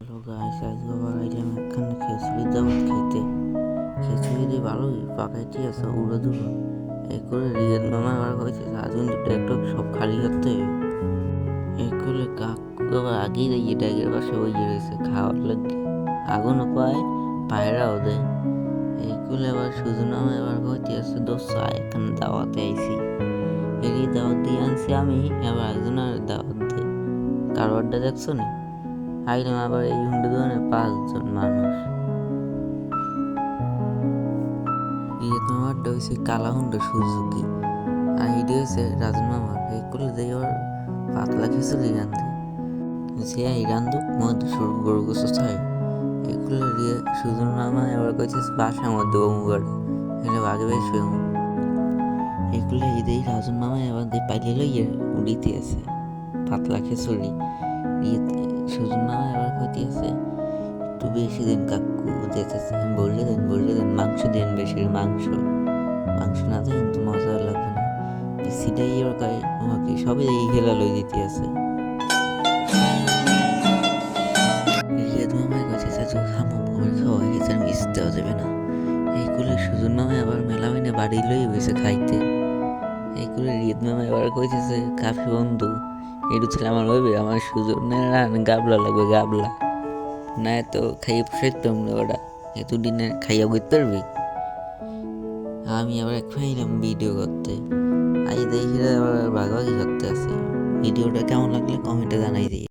Hello guys আজকে আবার আইলাম একখানে খিচুড়ি দাওয়াত খাইতে খিচুড়ি দিয়ে ভালোই, পাকাইতে আছে, উড়ো দুড়ো এই করে রিয়েল মামা আবার হয়েছে আজ কিন্তু একটু সব খালি করতে হবে এই করে কাকু আবার আগেই দিয়ে ড্যাগের পাশে ওই রয়েছে খাওয়ার লাগে আগুনও পায়, পায়রাও দেয়। এই করে আবার সুজন এবার হইতে আছে, দোস্ত এখানে দাওয়াতে আইছি। এরই দাওয়াত দিয়ে আনছি আমি এবার একজনের দাওয়াত দিই কারবারটা দেখছ না? আইলাম আবার এই হুন্ডা দোকানে পাঁচজন মানুষ। ইয়ে তোমারটা হয়েছে কালা হুন্ডা সুজুকি। আর এটা হয়েছে রাজন মামার এই করলে দেই ওর পাতলা খিচুড়ি রান্ধে সে এই রান্ধুক মধ্যে শুরু গরু গোছ চাই এগুলো দিয়ে সুজন মামা এবার কইছে বাসার মধ্যে অমুগার এগুলো আগে বেশ এগুলো ঈদেই রাজন মামা এবার দিয়ে পাইলে লইয়ে উড়িতে আছে। পাতলা খিচুড়ি। বেশি দিন কাকু যেতেছে বসে দেন বসে দেন, মাংস দেন বেশি মাংস। মাংস না দেন কিন্তু মজা লাগবে না। সিটাই এবার কয় আমাকে সবে এই হেলা লই দিতে আছে দেওয়া যাবে না। এই করে সুজন মামাই আবার মেলা মিনে বাড়ি লই বসে খাইতে। এই করে রিয়াদ মামাই আবার কইতেছে, কাফি বন্ধু। এটু ছেলে আমার হইবে আমার সুজনের গাবলা লাগবে, গাবলা। না এত খাইয়ে পোষাইতাম না ওটা এতদিনে খাইয়া করতে পারবি আমি আবার খাইলাম ভিডিও করতে। আজ দেখি আবার ভাগাভাগি করতে আছে ভিডিওটা কেমন লাগলে কমেন্টে জানাই দিই